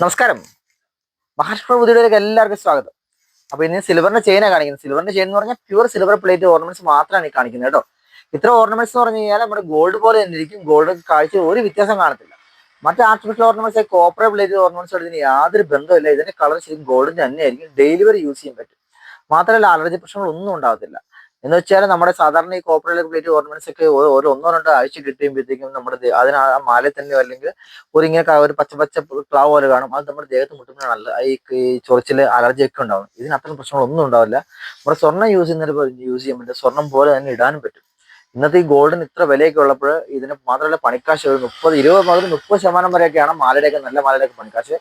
നമസ്കാരം. മഹാരാഷ്ട്ര പുതിയയിലേക്ക് എല്ലാവർക്കും സ്വാഗതം. അപ്പൊ ഇന്ന് സിൽവറിന്റെ ചെയിനാണ് കാണിക്കുന്നത്. സിൽവറിന്റെ ചെയിൻ എന്ന് പറഞ്ഞാൽ പ്യുവർ സിൽവർ പ്ലേറ്റ് ഓർണമെന്റ്സ് മാത്രമാണ് ഈ കാണിക്കുന്നത് കേട്ടോ. ഇത്ര ഓർണമെന്റ്സ് എന്ന് പറഞ്ഞു കഴിഞ്ഞാൽ നമ്മുടെ ഗോൾഡ് പോലെ തന്നെ ഇരിക്കും. ഗോൾഡ് കാഴ്ച ഒരു വ്യത്യാസം കാണത്തില്ല. മറ്റേ artificial ornaments copper plate ornaments ഇതിന് യാതൊരു ബന്ധമില്ല ഇതിന്റെ കളർ ശരിക്കും ഗോൾഡിന് തന്നെയായിരിക്കും. ഡെയിലിവറി യൂസ് ചെയ്യാൻ പറ്റും. മാത്രമല്ല അലർജി പ്രശ്നങ്ങളൊന്നും ഉണ്ടാകത്തില്ല. എന്ന് വെച്ചാൽ നമ്മുടെ സാധാരണ ഈ കോപ്പർ പ്ലേറ്റ് ഓർണമെന്റ്സ് ഒക്കെ ഒരു ഒന്നോ രണ്ടോ ആഴ്ച കിട്ടിയുമ്പോഴത്തേക്കും നമ്മുടെ അതിന് ആ മാലയിൽ തന്നെ അല്ലെങ്കിൽ ഒരു ഇങ്ങനെ ഒരു പച്ച പച്ച ക്ലാവ് പോലെ കാണും. അത് നമ്മുടെ ദേഹത്ത് മുട്ടുമ്പോഴാണ് ഈ ചൊറിച്ചിൽ അലർജി ഒക്കെ ഉണ്ടാവും. ഇതിന് അത്തരം പ്രശ്നങ്ങളൊന്നും ഉണ്ടാവില്ല. നമ്മുടെ സ്വർണം യൂസ് ചെയ്യുന്നതിന് യൂസ് ചെയ്യാൻ പറ്റും സ്വർണം പോലെ തന്നെ ഇടാനും പറ്റും. ഇന്നത്തെ ഈ ഗോൾഡിന് ഇത്ര വിലയൊക്കെ ഉള്ളപ്പോൾ ഇതിന് മാത്രമല്ല പണിക്കാശ് ഒരു മുപ്പത് ഇരുപത് മുതൽ മുപ്പത് ശതമാനം വരെയൊക്കെയാണ് മാലയുടെയൊക്കെ നല്ല മാലയുടെയൊക്കെ പണിക്കാശ്.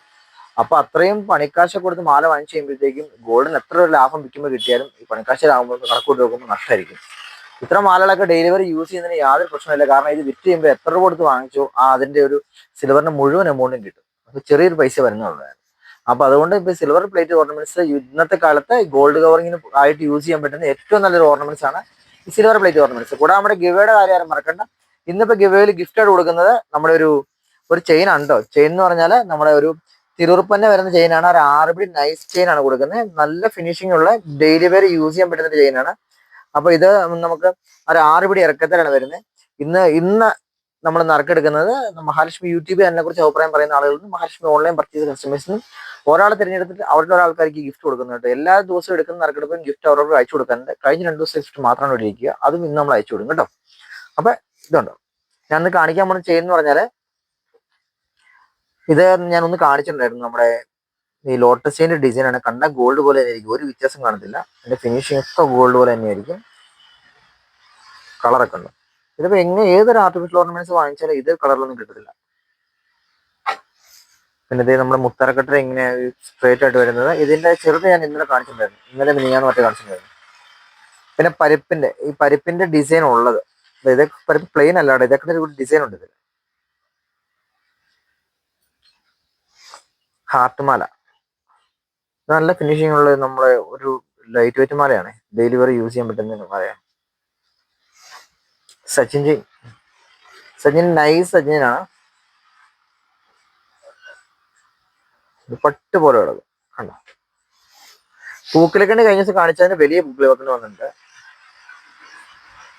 അപ്പൊ അത്രയും പണിക്കാശ കൊടുത്ത് മാല വാങ്ങിച്ചു കഴിയുമ്പോഴത്തേക്കും ഗോൾഡിന് എത്ര ലാഭം വിൽക്കുമ്പോൾ കിട്ടിയാലും ഈ പണിക്കാശിലാകുമ്പോൾ കണക്കൂട്ടി നോക്കുമ്പോൾ നഷ്ടമായിരിക്കും. ഇത്ര മാലകളൊക്കെ ഡെലിവറി യൂസ് ചെയ്യുന്നതിന് യാതൊരു പ്രശ്നമില്ല കാരണം ഇത് വിറ്റ് ചെയ്യുമ്പോൾ എത്ര കൊടുത്ത് വാങ്ങിച്ചോ ആ അതിന്റെ ഒരു സിൽവറിന്റെ മുഴുവൻ എമൗണ്ടും കിട്ടും. അപ്പൊ ചെറിയൊരു പൈസ വരുന്നുള്ളതാണ്. അപ്പൊ അതുകൊണ്ട് ഇപ്പൊ സിൽവർ പ്ലേറ്റ് ഓർണമെന്റ്സ് ഇന്നത്തെ കാലത്ത് ഗോൾഡ് കവറിങ്ങിന് ആയിട്ട് യൂസ് ചെയ്യാൻ പറ്റുന്ന ഏറ്റവും നല്ലൊരു ഓർണമെന്റ്സ് ആണ് ഈ സിൽവർ പ്ലേറ്റ് ഓർണമെന്റ്സ് കൂടാതെ നമ്മുടെ ഗിവേയുടെ കാര്യം ആരും മറക്കണ്ട. ഇന്നിപ്പോ ഗിവയിൽ ഗിഫ്റ്റ് ആയിട്ട് കൊടുക്കുന്നത്. നമ്മുടെ ഒരു ഒരു ചെയിൻ ഉണ്ടോ? ചെയിൻ എന്ന് പറഞ്ഞാൽ നമ്മുടെ ഒരു തിരുറുപ്പന്നെ വരുന്ന ചെയിനാണ്. ഒരു ആറുപിടി നൈസ് ചെയിൻ ആണ് കൊടുക്കുന്നത്. നല്ല ഫിനിഷിംഗ് ഉള്ള ഡെയിലി വെയർ യൂസ് ചെയ്യാൻ പറ്റുന്ന ചെയിനാണ് അപ്പൊ ഇത് നമുക്ക് ഒരു ആറുപിടി ഇറക്കത്തിലാണ് വരുന്നത്. ഇന്ന് ഇന്ന് നമ്മൾ നറുക്കെടുക്കുന്നത് മഹാലക്ഷ്മി യൂട്യൂബ് അതിനെ കുറിച്ച് അഭിപ്രായം പറയുന്ന ആളുകളും മഹാലക്ഷ്മി ഓൺലൈൻ പർച്ചേസ് കസ്റ്റമേഴ്സിനും ഒരാളെ തിരഞ്ഞെടുത്തിട്ട് അവരുടെ ഒരാൾക്കാർക്ക് ഗിഫ്റ്റ് കൊടുക്കുന്നുണ്ട് എല്ലാ ദിവസവും എടുക്കുന്ന നറുക്കെടുപ്പും ഗിഫ്റ്റ് അവരോട് അയച്ചു കൊടുക്കാനുണ്ട് കഴിഞ്ഞ രണ്ട് ദിവസം ഗിഫ്റ്റ് മാത്രമാണ് ഇരിക്കുക. അതും ഇന്ന് നമ്മൾ അയച്ചു കൊടുക്കും കേട്ടോ. അപ്പൊ ഇതുണ്ടോ? ഞാൻ കാണിക്കാൻ പോകുന്ന ചെയിൻ എന്ന് പറഞ്ഞാൽ ഇത് ഞാൻ ഒന്ന് കാണിച്ചിട്ടുണ്ടായിരുന്നു. നമ്മുടെ ഈ ലോട്ടസിന്റെ ഡിസൈൻ ആണ്. കണ്ട ഗോൾഡ് പോലെ തന്നെ ആയിരിക്കും ഒരു വ്യത്യാസം കാണത്തില്ല. അതിന്റെ ഫിനിഷിംഗ് ഒക്കെ ഗോൾഡ് പോലെ തന്നെയായിരിക്കും കളറൊക്കെ ഉണ്ട്. ഇതിപ്പോ എങ്ങനെ ഏതൊരു ആർട്ടിഫിഷ്യൽ ഓർണമെന്റ്സ് വാങ്ങിച്ചാലും ഇതേ കളറിലൊന്നും കിട്ടത്തില്ല. പിന്നെ ഇത് നമ്മുടെ മുത്തറക്കെട്ടർ ഇങ്ങനെ സ്ട്രേറ്റ് ആയിട്ട് വരുന്നത്. ഇതിന്റെ ചെറുത് ഞാൻ ഇന്നലെ കാണിച്ചിട്ടുണ്ടായിരുന്നു. ഇന്നലെ മിനിയാണ് മറ്റേ കാണിച്ചിട്ടുണ്ടായിരുന്നു. പിന്നെ പരിപ്പിന്റെ ഈ പരിപ്പിന്റെ ഡിസൈൻ ഉള്ളത്. ഇത് പരിപ്പ് പ്ലെയിൻ അല്ലാതെ ഇതൊക്കെ ഡിസൈൻ ഉണ്ട് ഇതിൽ ഹാർട്ട് മാല നല്ല ഫിനിഷിംഗ് ഉള്ള നമ്മളെ ഒരു ലൈറ്റ് വെയിറ്റ് മാലയാണ്. ഡെയിലി വെയർ യൂസ് ചെയ്യാൻ പറ്റുന്ന മാലയാണ്. സച്ചിൻ ജെയിൻ സച്ചിൻ നൈസ് സച്ചിനാണ് പട്ട് പോലെ കിടക്കും കണ്ടോ? പൂക്കിലക്കണ്ടി കഴിഞ്ഞ ദിവസം കാണിച്ചതിന് വലിയ പൂക്കിലക്കണ്ട് വന്നിട്ടുണ്ട്.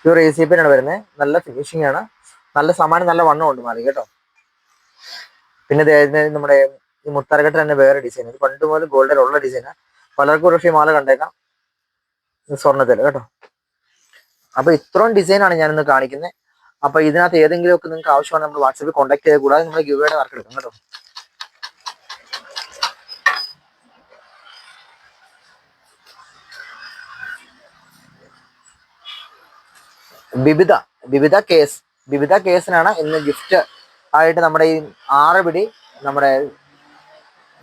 പ്യൂർ എ സി പിന്നാണ് വരുന്നത് നല്ല ഫിനിഷിംഗ് ആണ്. നല്ല സമാനം നല്ല വണ്ണം ഉണ്ട് മാറി കേട്ടോ. പിന്നെ നമ്മുടെ ഈ മുത്തരകട്ട തന്നെ വേറെ ഡിസൈൻ ഇത് പണ്ട് മുതൽ ഗോൾഡിൽ ഉള്ള ഡിസൈനാണ് പലർക്കും ഒരു പക്ഷേ മാല കണ്ടേക്കാം. സ്വർണത്തിൽ കേട്ടോ. അപ്പൊ ഇത്രയും ഡിസൈനാണ് ഞാനിന്ന് കാണിക്കുന്നത് അപ്പൊ ഇതിനകത്ത് ഏതെങ്കിലും ഒക്കെ നിങ്ങൾക്ക് ആവശ്യമാണ് നമ്മൾ വാട്സപ്പിൽ കോൺടാക്ട് ചെയ്ത് കൂടാതെ നമ്മൾ ഗിവയുടെ വർക്ക് എടുക്കാം കേട്ടോ. ബിബിത ബിബിത കേസ്. ബിബിത കേസിനാണ് ഇന്ന് ഗിഫ്റ്റ് ആയിട്ട് നമ്മുടെ ഈ ആറ് പിടി നമ്മുടെ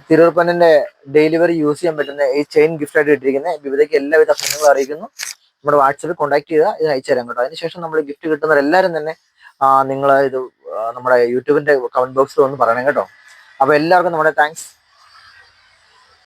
തിരുവപ്പന്നിന്റെ ഡെലിവറി യൂസ് ചെയ്യാൻ പറ്റുന്ന ഈ ചെയിൻ ഗിഫ്റ്റ് ആയിട്ട് ഇട്ടിരിക്കുന്നത് വിവിധയ്ക്ക് എല്ലാവിധ അഭിനന്ദനങ്ങളും അറിയിക്കുന്നു. നമ്മുടെ വാട്സപ്പിൽ കോൺടാക്ട് ചെയ്താൽ ഇത് അയച്ചു തരാം കേട്ടോ. അതിനുശേഷം നമ്മൾ ഗിഫ്റ്റ് കിട്ടുന്നവരെല്ലാവരും തന്നെ നിങ്ങൾ ഇത് നമ്മുടെ യൂട്യൂബിന്റെ കമന്റ് ബോക്സിൽ ഒന്ന് പറയണം കേട്ടോ. അപ്പൊ എല്ലാവർക്കും നമ്മുടെ താങ്ക്സ്